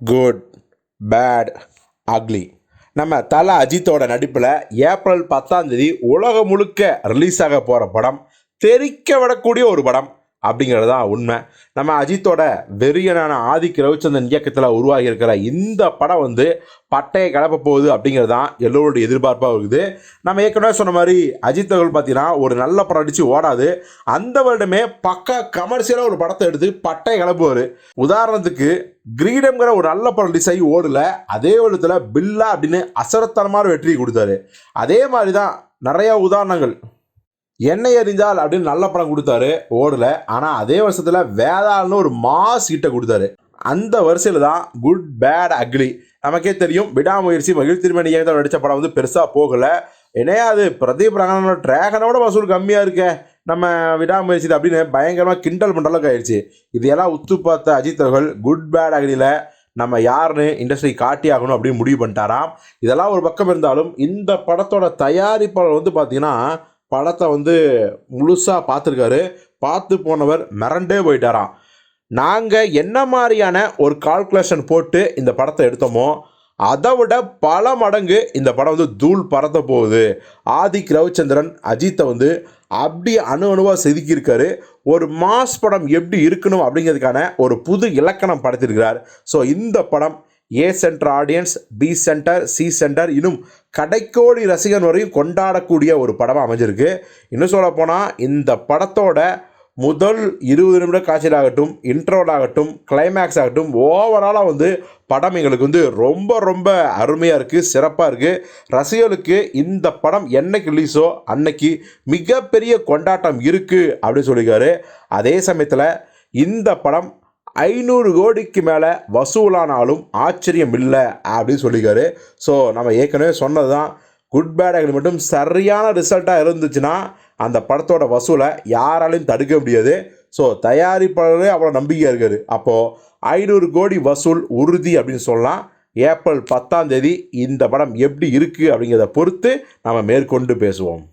Good bad ugly நம்ம தல அஜித்தோட நடிப்பில் ஏப்ரல் பத்தாம் தேதி உலகம் முழுக்க ரிலீஸ் ஆக போகிற படம் தெறிக்க விடக்கூடிய ஒரு படம். அப்படிங்கிறது தான் உண்மை. நம்ம அஜித்தோட வெறியனான ஆதிக் ரவிச்சந்திரன் இயக்கத்தில் உருவாகி இருக்கிற இந்த படம் வந்து பட்டையை கிளப்ப போகுது அப்படிங்கிறது தான் எல்லோருடைய எதிர்பார்ப்பாக இருக்குது. நம்ம ஏற்கனவே சொன்ன மாதிரி அஜித் அவர்கள் பார்த்தீங்கன்னா ஒரு நல்ல படம் அடித்து ஓடாது. அந்த வருடமே பக்கா கமர்ஷியலாக ஒரு படத்தை எடுத்து பட்டையை கிளப்புவார் உதாரணத்துக்கு கிரீடம்ங்கிற ஒரு நல்ல படம் ரிலீஸ் ஆகி ஓடல. அதே வருடத்தில் பில்லா அப்படின்னு அசரத்தனமான வெற்றி கொடுத்தாரு. அதே மாதிரி தான் நிறையா உதாரணங்கள். என்னை அறிந்தால் அப்படின்னு நல்ல படம் கொடுத்தாரு ஓடல. ஆனால் அதே வருஷத்தில் வேதாள்னு ஒரு மாஸ் கிட்ட கொடுத்தாரு. அந்த வரிசையில் தான் குட் பேட் அக்லி நமக்கே தெரியும் விடாமுயற்சி மகிழ் திருமணி இயக்கத்தில் நடித்த படம் வந்து பெருசாக போகலை. என்னையா அது பிரதீப் ரங்கனோட ட்ராகனோட வசூல் கம்மியாக இருக்கே. நம்ம விடாமுயற்சி அப்படின்னு பயங்கரமாக கிண்டல் பண்ணுற அளவுக்கு ஆயிடுச்சு. இதையெல்லாம் உத்து பார்த்த அஜித் அவர்கள் குட் பேட் அக்லியில் நம்ம யாருன்னு இண்டஸ்ட்ரி காட்டி ஆகணும் அப்படின்னு முடிவு பண்ணிட்டாராம். இதெல்லாம் ஒரு பக்கம் இருந்தாலும் இந்த படத்தோட தயாரிப்பாளர் வந்து பார்த்திங்கன்னா படத்தை வந்து முழுசாக பார்த்துருக்காரு. பார்த்து போனவர் மிரண்டே போயிட்டாராம். நாங்கள் என்ன மாதிரியான ஒரு கால்குலேஷன் போட்டு இந்த படத்தை எடுத்தோமோ அதை விட பல மடங்கு இந்த படம் வந்து தூள் பறத்த போகுது. ஆதிக் ரவிச்சந்திரன் அஜித்தை வந்து அப்படி அணு அணுவாக செதுக்கியிருக்காரு. ஒரு மாஸ் படம் எப்படி இருக்கணும் அப்படிங்கிறதுக்கான ஒரு புது இலக்கணம் படைத்திருக்கிறார். ஸோ இந்த படம் A centre audience B centre C centre இன்னும் கடைக்கோடி ரசிகன் வரையும் கொண்டாடக்கூடிய ஒரு படமாக அமைஞ்சிருக்கு. இன்னும் சொல்ல போனால் இந்த படத்தோட முதல் இருபது நிமிட காட்சியிலாகட்டும் இன்ட்ரோல் ஆகட்டும் கிளைமேக்ஸ் ஆகட்டும் ஓவராலாக வந்து படம் எங்களுக்கு வந்து ரொம்ப ரொம்ப அருமையாக இருக்குது சிறப்பாக இருக்குது ரசிகர்களுக்கு இந்த படம் என்னைக்கு ரிலீஸோ அன்னைக்கு மிகப்பெரிய கொண்டாட்டம் இருக்குது அப்படின்னு சொல்லியிருக்காரு. அதே சமயத்தில் இந்த படம் ஐநூறு கோடிக்கு மேலே வசூலானாலும் ஆச்சரியம் இல்லை அப்படின்னு சொல்லியிருக்காரு. ஸோ நம்ம ஏற்கனவே சொன்னது தான் குட் பேட் அக்லி மட்டும் சரியான ரிசல்ட்டாக இருந்துச்சுன்னா அந்த படத்தோட வசூலை யாராலையும் தடுக்க முடியாது. ஸோ தயாரிப்பாளரே அவ்வளோ நம்பிக்கையாக இருக்கார். அப்போது ஐநூறு கோடி வசூல் உறுதி அப்படின்னு சொல்லலாம். ஏப்ரல் பத்தாம் தேதி இந்த படம் எப்படி இருக்குது அப்படிங்கிறத பொறுத்து நம்ம மேற்கொண்டு பேசுவோம்.